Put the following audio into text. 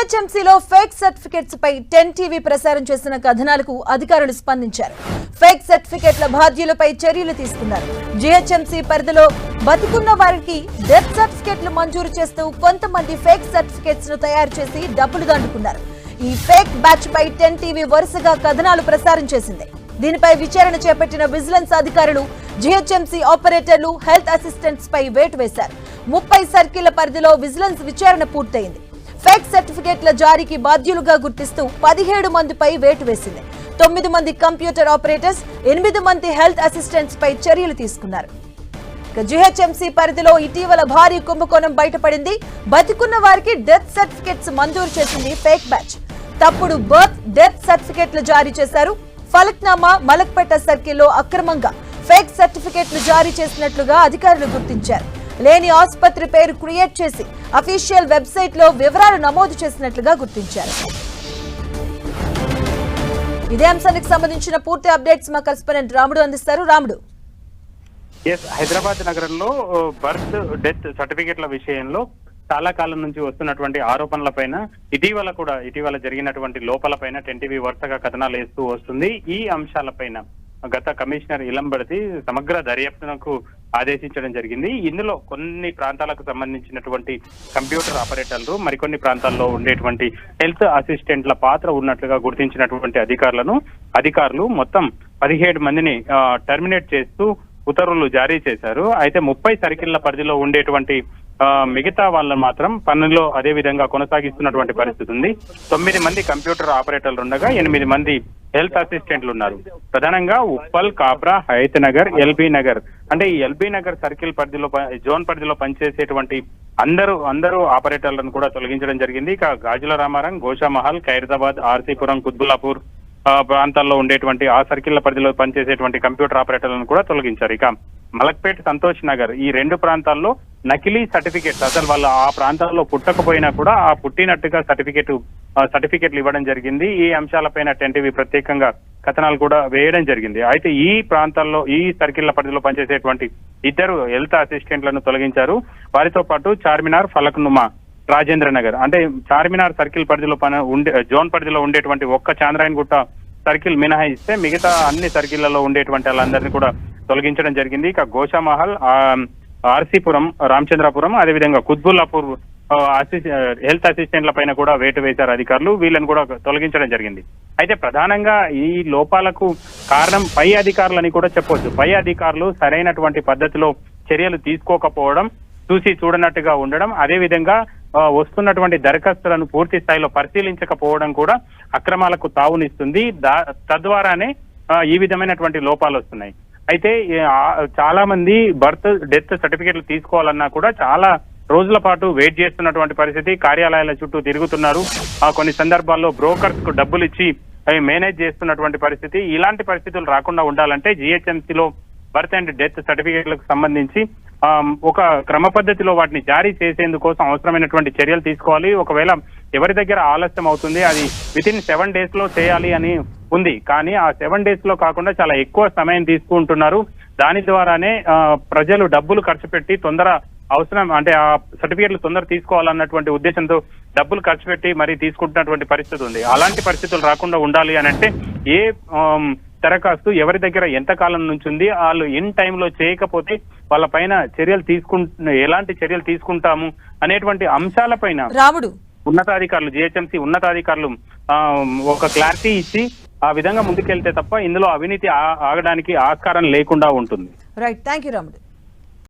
ఎన్హెచ్ఎంసీలో fake certificates పై ten TV ప్రసారం చేసిన కథనాలకు అధికారులు స్పందించారు. ఫేక్ సర్టిఫికెట్ల బాధ్యులపై చర్యలు తీసుకున్నారు. జిహెచ్ఎంసీ పరిధిలో బతికున్న వారికి డెత్ సర్టిఫికెట్లు మంజూరు చేస్తూ కొంతమంది ఫేక్ సర్టిఫికెట్స్ను తయారు చేసి డబ్బులు దండుకున్నారు. ఈ ఫేక్ బ్యాచ్ పై టెన్ టీవీ వరుసగా కథనాలు ప్రసారం చేసింది. దీనిపై విచారణ చేపట్టిన విజిలెన్స్ అధికారులు జీహెచ్ఎంసీ ఆపరేటర్లు హెల్త్ అసిస్టెంట్స్ పై వేటు వేశారు. ముప్పై సర్కిళ్ళ పరిధిలో విజిలెన్స్ విచారణ పూర్తయింది. ఫేక్ సర్టిఫికేట్ల జారీకి బాధ్యులుగా గుర్తిస్తూ పదిహేడు మందిపై వేటు వేసింది. తొమ్మిది మంది కంప్యూటర్ ఆపరేటర్స్ ఎనిమిది మంది హెల్త్ అసిస్టెంట్స్ పై చర్యలు తీసుకున్నారు. జిహెచ్ఎంసీ జీహెచ్ఎంసీ పరిధిలో ఇటీవల భారీ కుంభకోణం బయటపడింది. బతికున్న వారికి డెత్ సర్టిఫికెట్స్ మంజూరు చేసింది ఫేక్ బ్యాచ్. తప్పుడు బర్త్ డెత్ సర్టిఫికెట్లు జారీ చేశారు. ఫలక్నామా మలక్పేట సర్కిల్లో అక్రమంగా ఫేక్ సర్టిఫికెట్లు జారీ చేసినట్లుగా అధికారులు గుర్తించారు. లేని ఆసుపత్రి పేరు క్రియేట్ చేసి అఫీషియల్ వెబ్సైట్లో వివరాలు నమోదు చేసినట్లుగా గుర్తించారు. ఇదే అంశానికి సంబంధించిన పూర్తి అప్డేట్స్ మా కరెస్పాండెంట్ రాముడు అందిస్తారు. రాముడు. ఎస్ హైదరాబాద్ నగరంలో బర్త్ డెత్ సర్టిఫికెట్ల విషయంలో చాలా కాలం నుంచి వస్తున్నటువంటి ఆరోపణల పైన ఇటీవల కూడా ఇటీవల జరిగినటువంటి లోపాల పైన టెన్టీవీ వరుసగా కథనాలు వేస్తూ వస్తుంది. ఈ అంశాలపైన గత కమిషనర్ ఇలంబడితి సమగ్ర దర్యాప్తునకు ఆదేశించడం జరిగింది. ఇందులో కొన్ని ప్రాంతాలకు సంబంధించినటువంటి కంప్యూటర్ ఆపరేటర్లు మరికొన్ని ప్రాంతాల్లో ఉండేటువంటి హెల్త్ అసిస్టెంట్ల పాత్ర ఉన్నట్లుగా గుర్తించినటువంటి అధికారులను అధికారులు మొత్తం పదిహేడు మందిని టర్మినేట్ చేస్తూ ఉత్తర్వులు జారీ చేశారు. అయితే ముప్పై సర్కిళ్ళ పరిధిలో ఉండేటువంటి మిగతా వాళ్ళని మాత్రం పనుల్లో అదే విధంగా కొనసాగిస్తున్నటువంటి పరిస్థితి ఉంది. తొమ్మిది మంది కంప్యూటర్ ఆపరేటర్లు ఉండగా ఎనిమిది మంది హెల్త్ అసిస్టెంట్లు ఉన్నారు. ప్రధానంగా ఉప్పల్ కాబ్రా హైత్ నగర్ ఎల్బీ నగర్. అంటే ఈ ఎల్బీ నగర్ సర్కిల్ పరిధిలో జోన్ పరిధిలో పనిచేసేటువంటి అందరూ అందరూ ఆపరేటర్లను కూడా తొలగించడం జరిగింది. ఇక గాజుల రామారం గోషామహల్ ఖైరతాబాద్ ఆర్సీపురం కుత్బుల్లాపూర్ ఆ, ప్రాంతాల్లో ఉండేటువంటి ఆ సర్కిల్ పరిధిలో పనిచేసేటువంటి కంప్యూటర్ ఆపరేటర్లను కూడా తొలగించారు. ఇక మలక్పేట్ సంతోష్ నగర్ ఈ రెండు ప్రాంతాల్లో నకిలీ సర్టిఫికెట్స్. అసలు వాళ్ళు ఆ ప్రాంతాల్లో పుట్టకపోయినా కూడా ఆ పుట్టినట్టుగా సర్టిఫికెట్ సర్టిఫికెట్లు ఇవ్వడం జరిగింది. ఈ అంశాలపైన టెన్టీవీ ప్రత్యేకంగా కథనాలు కూడా వేయడం జరిగింది. అయితే ఈ ప్రాంతాల్లో ఈ సర్కిళ్ళ పరిధిలో పనిచేసేటువంటి ఇద్దరు హెల్త్ అసిస్టెంట్లను తొలగించారు. వారితో పాటు చార్మినార్ ఫలక్నుమా రాజేంద్ర నగర్ అంటే చార్మినార్ సర్కిల్ పరిధిలో పని ఉండే జోన్ పరిధిలో ఉండేటువంటి ఒక్క చాంద్రాయన్ గుట్ట సర్కిల్ మినహాయిస్తే మిగతా అన్ని సర్కిళ్ళలో ఉండేటువంటి వాళ్ళందరినీ కూడా తొలగించడం జరిగింది. ఇక గోషామహల్ ఆ, ఆర్సీపురం రామచంద్రపురం అదేవిధంగా కుత్బుల్లాపూర్ అసిస్ హెల్త్ అసిస్టెంట్ల పైన కూడా వేటు వేశారు అధికారులు. వీళ్ళని కూడా తొలగించడం జరిగింది. అయితే ప్రధానంగా ఈ లోపాలకు కారణం పై అధికారులని కూడా చెప్పవచ్చు పై అధికారులు సరైనటువంటి పద్ధతిలో చర్యలు తీసుకోకపోవడం చూసి చూడనట్టుగా ఉండడం అదే విధంగా వస్తున్నటువంటి దరఖాస్తులను పూర్తి స్థాయిలో పరిశీలించకపోవడం కూడా అక్రమాలకు తావునిస్తుంది. దా- తద్వారానే ఈ విధమైనటువంటి లోపాలు వస్తున్నాయి. అయితే చాలా మంది బర్త్ డెత్ సర్టిఫికెట్లు తీసుకోవాలన్నా కూడా చాలా రోజుల పాటు వెయిట్ చేస్తున్నటువంటి పరిస్థితి. కార్యాలయాల చుట్టూ తిరుగుతున్నారు. ఆ, కొన్ని సందర్భాల్లో బ్రోకర్స్కు డబ్బులు ఇచ్చి అవి మేనేజ్ చేస్తున్నటువంటి పరిస్థితి. ఇలాంటి పరిస్థితులు రాకుండా ఉండాలంటే జిహెచ్ఎంసీలో బర్త్ అండ్ డెత్ సర్టిఫికేట్లకు సంబంధించి ఒక క్రమ పద్ధతిలో వాటిని జారీ చేసేందుకోసం అవసరమైనటువంటి చర్యలు తీసుకోవాలి. ఒకవేళ ఎవరి దగ్గర ఆలస్యం అవుతుంది అది విత్ ఇన్ సెవెన్ డేస్లో చేయాలి అని ఉంది. కానీ ఆ సెవెన్ డేస్లో కాకుండా చాలా ఎక్కువ సమయం తీసుకుంటున్నారు. దాని ద్వారానే ప్రజలు డబ్బులు ఖర్చు పెట్టి తొందర అవసరం అంటే ఆ సర్టిఫికేట్లు తొందర తీసుకోవాలన్నటువంటి ఉద్దేశంతో డబ్బులు ఖర్చు పెట్టి మరి తీసుకుంటున్నటువంటి పరిస్థితి ఉంది. అలాంటి పరిస్థితులు రాకుండా ఉండాలి అని అంటే ఏ దరఖాస్తు ఎవరి దగ్గర ఎంత కాలం నుంచి ఉంది వాళ్ళు ఇన్ టైంలో చేయకపోతే వాళ్ళ పైన చర్యలు తీసుకు ఎలాంటి చర్యలు తీసుకుంటాము అనేటువంటి అంశాలపైన రాముడు. ఉన్నతాధికారులు జిహెచ్ఎంసీ ఉన్నతాధికారులు ఒక క్లారిటీ ఇచ్చి ఆ విధంగా ముందుకెళ్తే తప్ప ఇందులో అవినీతి ఆ- ఆగడానికి ఆస్కారం లేకుండా ఉంటుంది. రైట్ థ్యాంక్ యూ రాముడు